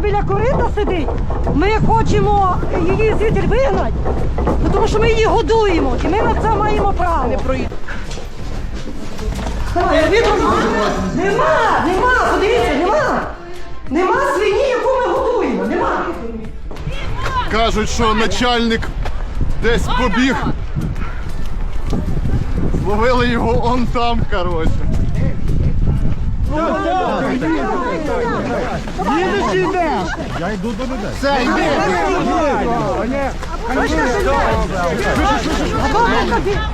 біля корита сидить. Ми хочемо її звідти вигнати, ну, тому що ми її годуємо, і ми на це маємо право. Я. Нема, нема, подивіться, нема. Нема свині, яку ми годуємо, нема. Кажуть, що начальник десь побіг. Зловили його он там, коротше.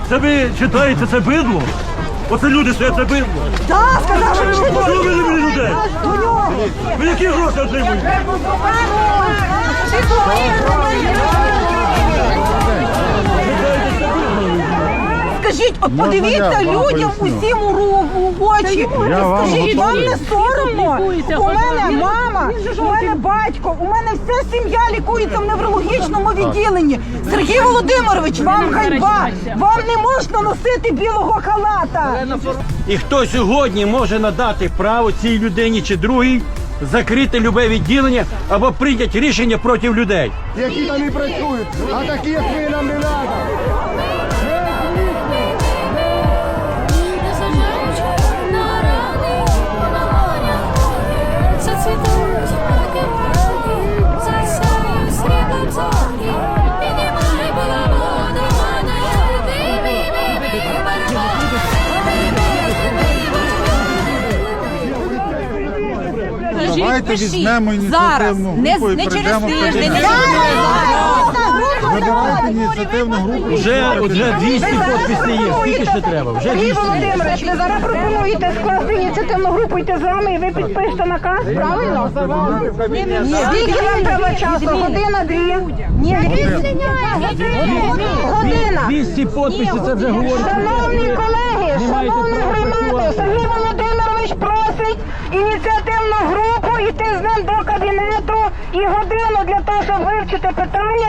Це ви читаєте це бидло? Оце люди стоять, це бидло. Так, сказав, що ви не людей? Ви які гроші отримуєте? Скажіть, от подивіться людям усім у ру- у очі. Скажіть, вам не соромно? У мене мама, у мене батько, у мене вся сім'я лікується в неврологічному відділенні. Сергій Володимирович, вам ганьба! Вам не можна носити білого халата. І хто сьогодні може надати право цій людині чи другій закрити любе відділення або прийняти рішення проти людей? Які там і працюють, а такі, як ви нам не треба. Давайте візьмемо зараз, ініціативну не, групу і не через тиждень, не тоді. через Вибирайте ініціативну групу. Вже, вже 200 підписів є. Скільки ще треба? Вже 200 є. Володимирович, ви зараз пропонуєте скласти ініціативну групу йти з вами і ви підпишете наказ, правильно? Ні, скільки вам треба часу? Година, дві? Ні, година. 200 підписів, це вже говорить. Шановні колеги, шановна громада. Сергій Володимирович просить ініціативну групу йти з ним до кабінету і годину для того, щоб вивчити питання.